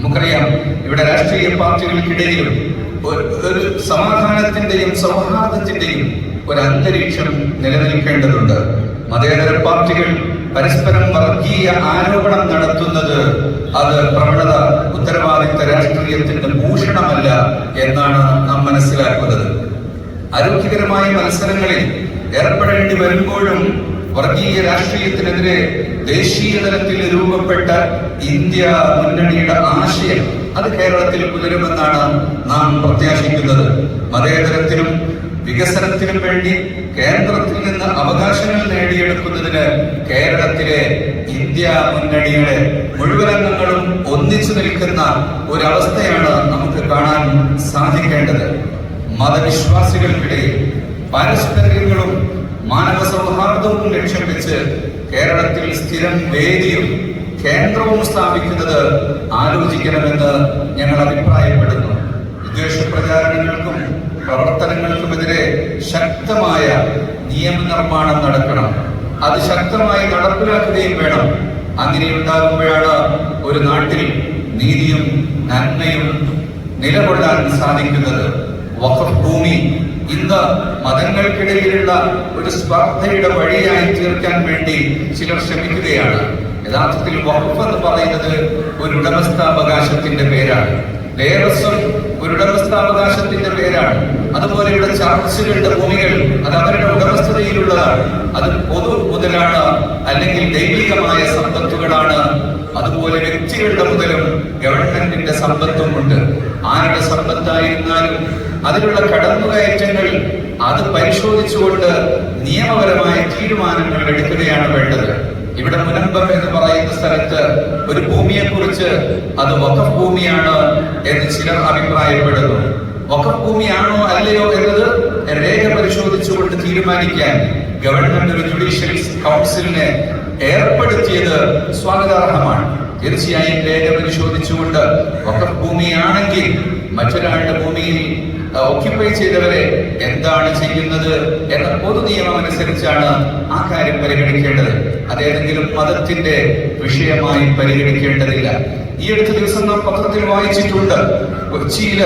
നമുക്കറിയാം ഇവിടെ രാഷ്ട്രീയ പാർട്ടികൾക്കിടയിലും ഒരു- സമാധാനത്തിന്റെയും സൗഹാർദ്ദത്തിന്റെയും ഒരു അന്തരീക്ഷം നിലനിൽക്കേണ്ടതുണ്ട്. മതേതര പാർട്ടികൾ പരസ്പരം വർഗീയ ആരോപണം നടത്തുന്നത് അത് പ്രവണത ഉത്തരവാദിത്ത രാഷ്ട്രീയത്തിന്റെ ഭൂഷണമല്ല എന്നാണ് നാം മനസ്സിലാക്കുന്നത്. ആരോഗ്യകരമായ മത്സരങ്ങളിൽ ഏർപ്പെടേണ്ടി വരുമ്പോഴും വർഗീയ രാഷ്ട്രീയത്തിനെതിരെ ദേശീയ തലത്തിൽ രൂപപ്പെട്ട ഇന്ത്യ മുന്നണിയുടെ ആശയം അത് കേരളത്തിൽ പുലരുമെന്നാണ് നാം പ്രത്യാശിക്കുന്നത്. മതേതരത്തിനും വികസനത്തിനും വേണ്ടി കേന്ദ്രത്തിൽ നിന്ന് അവകാശങ്ങൾ നേടിയെടുക്കുന്നതിന് കേരളത്തിലെ ഇന്ത്യ മുന്നണിയുടെ മുഴുവൻ അംഗങ്ങളും ഒന്നിച്ചു നിൽക്കുന്ന ഒരവസ്ഥയാണ് നമുക്ക് കാണാൻ സാധിക്കേണ്ടത്. മതവിശ്വാസികൾക്കിടയിൽ കേരളത്തിൽ സ്ഥിരം വേദിയും കേന്ദ്രവും സ്ഥാപിക്കുന്നത് ആലോചിക്കണമെന്ന് ഞങ്ങൾ അഭിപ്രായപ്പെടുന്നു. വിദ്വേഷ പ്രചാരണങ്ങൾക്കും പ്രവർത്തനങ്ങൾക്കുമെതിരെ ശക്തമായ നിയമനിർമ്മാണം നടക്കണം. അത് ശക്തമായി നടപ്പിലാക്കുകയും വേണം. അങ്ങനെ ഉണ്ടാകുമ്പോഴാണ് ഒരു നാട്ടിൽ നീതിയും നന്മയും നിലകൊള്ളാൻ സാധിക്കുന്നത്. വഖഫ് ഭൂമി ഇന്ന് മതങ്ങൾക്കിടയിലുള്ള ഒരു സ്പർദ്ധയുടെ വഴിയായി തീർക്കാൻ വേണ്ടി ചിലർ ശ്രമിക്കുകയാണ്. യഥാർത്ഥത്തിൽ വഖഫ് എന്ന് പറയുന്നത് ഒരു ഉടമസ്ഥാവകാശത്തിന്റെ പേരാണ്. ദേവസ്വം ഒരു ഉടമസ്ഥാവകാശത്തിന്റെ പേരാണ്. അതുപോലെ ഇവിടെ ചർച്ചുകളുടെ ഭൂമികൾ അത് അവരുടെ ഉടമസ്ഥതയിലുള്ളതാണ്. അത് പൊതു മുതലാണ് അല്ലെങ്കിൽ ദൈവികമായ സമ്പത്തുകളാണ്. അതുപോലെ വ്യക്തികളുടെ മുതലും ഗവൺമെന്റിന്റെ സമ്പത്തും ഉണ്ട് ആരുടെ സമ്പത്തായിരുന്നാലും അതിലുള്ള കടന്നുകയറ്റങ്ങൾ അത് പരിശോധിച്ചുകൊണ്ട് നിയമപരമായ തീരുമാനങ്ങൾ എടുക്കുകയാണ് വേണ്ടത്. ഇവിടെ മുനമ്പം എന്ന് പറയുന്ന സ്ഥലത്ത് ഒരു ഭൂമിയെ കുറിച്ച് അത് വഖഫ് ഭൂമിയാണ് എന്ന് ചിലർ അഭിപ്രായപ്പെടുന്നു. വഖഫ് ഭൂമിയാണോ അല്ലയോ എന്നത് രേഖ പരിശോധിച്ചുകൊണ്ട് തീരുമാനിക്കാൻ ഗവൺമെന്റ് ഒരു ജുഡീഷ്യൽ കൗൺസിലിനെ ഏർപ്പെടുത്തിയത് സ്വാഗതാർഹമാണ്. തീർച്ചയായും രേഖ പരിശോധിച്ചുകൊണ്ട് വഖഫ് ഭൂമിയാണെങ്കിൽ മറ്റൊരാളുടെ ഭൂമിയിൽ ഓക്യുപ്പൈ ചെയ്തവരെ എന്താണ് ചെയ്യുന്നത് എന്ന പൊതു നിയമം അനുസരിച്ചാണ് ആ കാര്യം പരിഗണിക്കേണ്ടത്. അതേതെങ്കിലും മതത്തിന്റെ വിഷയമായി പരിഗണിക്കേണ്ടതില്ല. ഈ അടുത്ത ദിവസം നാം പത്രത്തിൽ വായിച്ചിട്ടുണ്ട്. കൊച്ചിയിൽ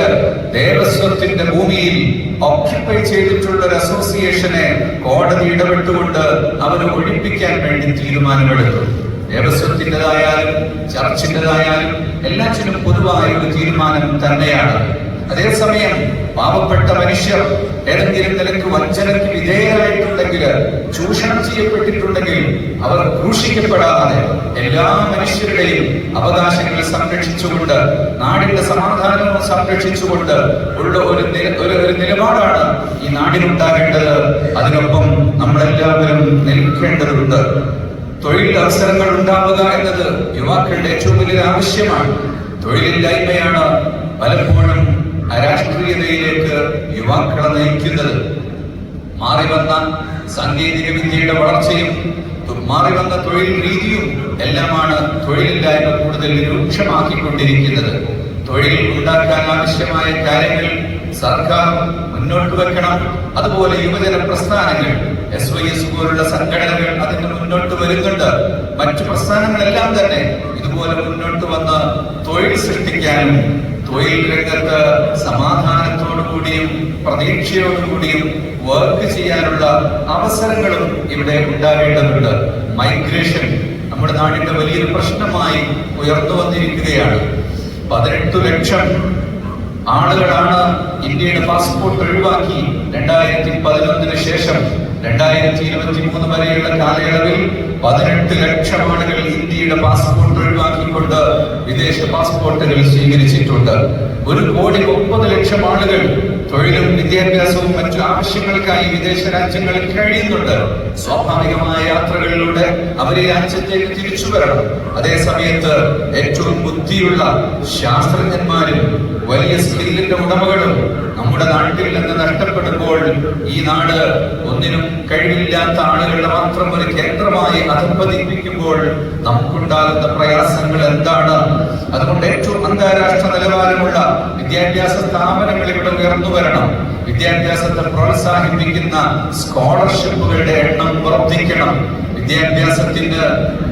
ദേവസ്വത്തിന്റെ ഭൂമിയിൽ ഓക്യുപ്പൈ ചെയ്തിട്ടുള്ള ഒരു അസോസിയേഷനെ കോടതി ഇടപെട്ടുകൊണ്ട് അവരെ ഒഴിപ്പിക്കാൻ വേണ്ടി തീരുമാനമെടുത്തു. ദേവസ്വത്തിന്റെതായാലും ചർച്ചിന്റെതായാലും എല്ലാറ്റിനും പൊതുവായ ഒരു തീരുമാനം തന്നെയാണ്. അതേസമയം പാവപ്പെട്ട മനുഷ്യർ ഏതെങ്കിലും നിലയ്ക്ക് വഞ്ചനയ്ക്ക് വിധേയരായിട്ടുണ്ടെങ്കിൽ ചൂഷണം ചെയ്യപ്പെട്ടിട്ടുണ്ടെങ്കിൽ അവർ ക്രൂശിക്കപ്പെടാതെ എല്ലാ മനുഷ്യരുടെയും അവകാശങ്ങൾ സംരക്ഷിച്ചുകൊണ്ട് നാടിന്റെ സമാധാനവും സംരക്ഷിച്ചുകൊണ്ട് ഉള്ള ഒരു ഒരു നിലപാടാണ് ഈ നാടിനുണ്ടാകേണ്ടത്. അതിനൊപ്പം നമ്മളെല്ലാവരും നിൽക്കേണ്ടതുണ്ട്. തൊഴിൽ അവസരങ്ങൾ ഉണ്ടാവുക എന്നത് യുവാക്കളുടെ ഏറ്റവും വലിയ ആവശ്യമാണ്. തൊഴിലില്ലായ്മയാണ് പലപ്പോഴും അരാഷ്ട്രീയതയിലേക്ക് യുവാക്കളെ നയിക്കുന്നത്. മാറി വന്ന സാങ്കേതിക വിദ്യയുടെ വളർച്ചയും മാറി വന്ന തൊഴിൽ രീതിയും എല്ലാമാണ് തൊഴിലില്ലായ്മ കൂടുതൽ രൂക്ഷമാക്കിക്കൊണ്ടിരിക്കുന്നത്. തൊഴിൽ ഉണ്ടാക്കാൻ ആവശ്യമായ കാര്യങ്ങൾ സർക്കാർ മുന്നോട്ട് വെക്കണം. അതുപോലെ യുവജന പ്രസ്ഥാനങ്ങൾ എസ് വൈ എസ് പോലുള്ള സംഘടനകൾ അതിന് മുന്നോട്ട് വരുന്നുണ്ട്. മറ്റു പ്രസ്ഥാനങ്ങളെല്ലാം തന്നെ ഇതുപോലെ മുന്നോട്ട് വന്ന് തൊഴിൽ സൃഷ്ടിക്കാനും തൊഴിൽ രംഗത്ത് സമാധാനത്തോടുകൂടിയും പ്രതീക്ഷയോടുകൂടിയും വർക്ക് ചെയ്യാനുള്ള അവസരങ്ങളും ഇവിടെ ഉണ്ടാകേണ്ടതുണ്ട്. മൈഗ്രേഷൻ നമ്മുടെ നാടിന്റെ വലിയൊരു പ്രശ്നമായി ഉയർന്നു വന്നിരിക്കുകയാണ്. പതിനെട്ട് ലക്ഷം ആളുകളാണ് ഇന്ത്യയുടെ പാസ്പോർട്ട് ഒഴിവാക്കി രണ്ടായിരത്തി പതിനൊന്നിന് ശേഷം രണ്ടായിരത്തി ഇരുപത്തി മൂന്ന് വരെയുള്ള കാലയളവിൽ പതിനെട്ട് ലക്ഷം ആളുകൾ ഇന്ത്യയുടെ പാസ്പോർട്ട് ഒഴിവാക്കിക്കൊണ്ട് വിദേശ പാസ്പോർട്ടുകൾ സ്വീകരിച്ചിട്ടുണ്ട്. ഒരു കോടി മുപ്പത് ലക്ഷം ആളുകൾ തൊഴിലും വിദ്യാഭ്യാസവും മറ്റു ആവശ്യങ്ങൾക്കായി വിദേശ രാജ്യങ്ങളിൽ കഴിയുന്നുണ്ട്. സ്വാഭാവികമായ യാത്രകളിലൂടെ അവർ ഈ രാജ്യത്തേക്ക് തിരിച്ചു വരണം. അതേ സമയത്ത് ഏറ്റവും ബുദ്ധിയുള്ള ശാസ്ത്രജ്ഞന്മാരും വലിയ സ്കില്ലിന്റെ ഉടമകളും നമ്മുടെ നാട്ടിൽ നിന്ന് നഷ്ടപ്പെടുമ്പോൾ ഈ നാട് ഒന്നിനും കഴിവില്ലാത്ത ആളുകളുടെ മാത്രം ഒരു കേന്ദ്രമായി അധപ്പതിപ്പിക്കുമ്പോൾ നമുക്കുണ്ടാകുന്ന പ്രയാസങ്ങൾ എന്താണ്? അതുകൊണ്ട് ഏറ്റവും അന്താരാഷ്ട്ര നിലവാരമുള്ള വിദ്യാഭ്യാസ സ്ഥാപനങ്ങൾ ഇവിടെ ഉയർന്നു വരണം. വിദ്യാഭ്യാസത്തെ പ്രോത്സാഹിപ്പിക്കുന്ന സ്കോളർഷിപ്പുകളുടെ എണ്ണം വർദ്ധിക്കണം. വിദ്യാഭ്യാസത്തിന്റെ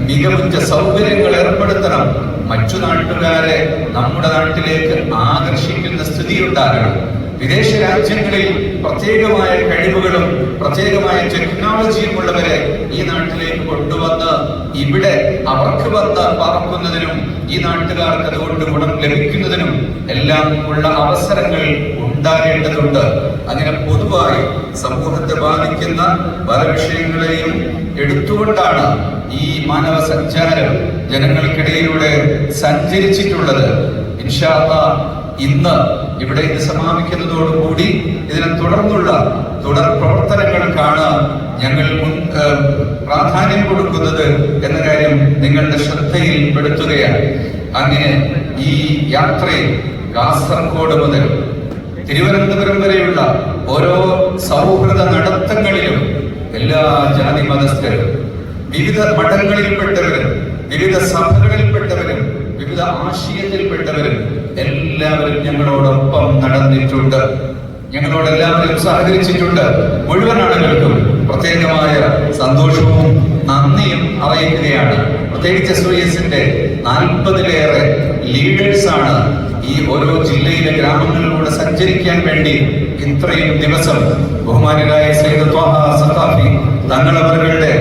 മികവുറ്റ സൗകര്യങ്ങൾ ഏർപ്പെടുത്തണം. മറ്റു നാട്ടുകാരെ നമ്മുടെ നാട്ടിലേക്ക് ആകർഷിക്കുന്ന സ്ഥിതി ഉണ്ടാകണം വിദേശ രാജ്യങ്ങളിൽ പ്രത്യേകമായ കഴിവുകളും പ്രത്യേകമായ ടെക്നോളജിയും ഉള്ളവരെ ഈ നാട്ടിലേക്ക് കൊണ്ടുവന്ന് ഇവിടെ അവർക്ക് വന്ന് പറക്കുന്നതിനും ഈ നാട്ടുകാർക്ക് അതുകൊണ്ട് ഗുണം ലഭിക്കുന്നതിനും എല്ലാം ഉള്ള അവസരങ്ങൾ ഉണ്ടാകേണ്ടതുണ്ട്. അങ്ങനെ പൊതുവായി സമൂഹത്തെ ബാധിക്കുന്ന പല വിഷയങ്ങളെയും എടുത്തുകൊണ്ടാണ് ഈ മാനവ സഞ്ചാരം ജനങ്ങൾക്കിടയിലൂടെ സഞ്ചരിച്ചിട്ടുള്ളത്. ഇൻഷാല്ല ഇന്ന് ഇവിടെ ഇത് സമാപിക്കുന്നതോടുകൂടി ഇതിനെ തുടർന്നുള്ള തുടർ പ്രാധാന്യം കൊടുക്കുന്നത് എന്ന കാര്യം നിങ്ങളുടെ ശ്രദ്ധയിൽ പെടുത്തുകയാണ്. അങ്ങനെ ഈ യാത്രയിൽ കാസർഗോഡ് മുതൽ തിരുവനന്തപുരം വരെയുള്ള ഓരോ സൗഹൃദ നടത്തങ്ങളിലും എല്ലാ ജാതി മതസ്ഥരും വിവിധ മഠങ്ങളിൽപ്പെട്ടവരും വിവിധ സഭകളിൽപ്പെട്ടവരും വിവിധ ആശയത്തിൽപ്പെട്ടവരും എല്ലാവരും ഞങ്ങളോടൊപ്പം നടന്നിട്ടുണ്ട്. ഞങ്ങളോട് എല്ലാവരും സഹകരിച്ചിട്ടുണ്ട്. മുഴുവൻ ആളുകൾക്കും പ്രത്യേകമായ സന്തോഷവും നന്ദിയും അറിയിക്കുകയാണ്. പ്രത്യേകിച്ച് എസ് വൈ എസിന്റെ നാൽപ്പതിലേറെ ലീഡേഴ്സാണ് ഈ ഓരോ ജില്ലയിലെ ഗ്രാമങ്ങളിലൂടെ സഞ്ചരിക്കാൻ വേണ്ടി ഇത്രയും ദിവസം ബഹുമാനരായ സൈദ് ത്വാഹ സഖാഫി തങ്ങളവരുടെ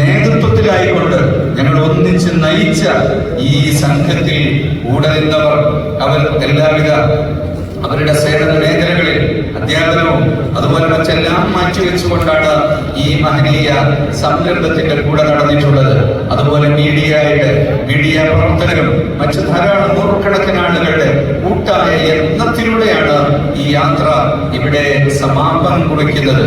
നേതൃത്വത്തിലായിക്കൊണ്ട് ഞങ്ങൾ ഒന്നിച്ച് നയിച്ച ഈ സംഘത്തിൽ കൂടെ നിന്നവർ അവർ എല്ലാവിധ അവരുടെ സേവന മേഖലകളിൽ അധ്യാപനവും അതുപോലെ മറ്റെല്ലാം മാറ്റിവെച്ചുകൊണ്ടാണ് ഈ മഹനീയ സംരംഭത്തിന്റെ കൂടെ നടന്നിട്ടുള്ളത്. അതുപോലെ മീഡിയ ആയിട്ട് മീഡിയ പ്രവർത്തകരും മറ്റു ധാരാളം നൂറുകണക്കിന് ആളുകളുടെ കൂട്ടായ യത്നത്തിലൂടെയാണ് ഈ യാത്ര ഇവിടെ സമാപനം കുറിക്കുന്നത്.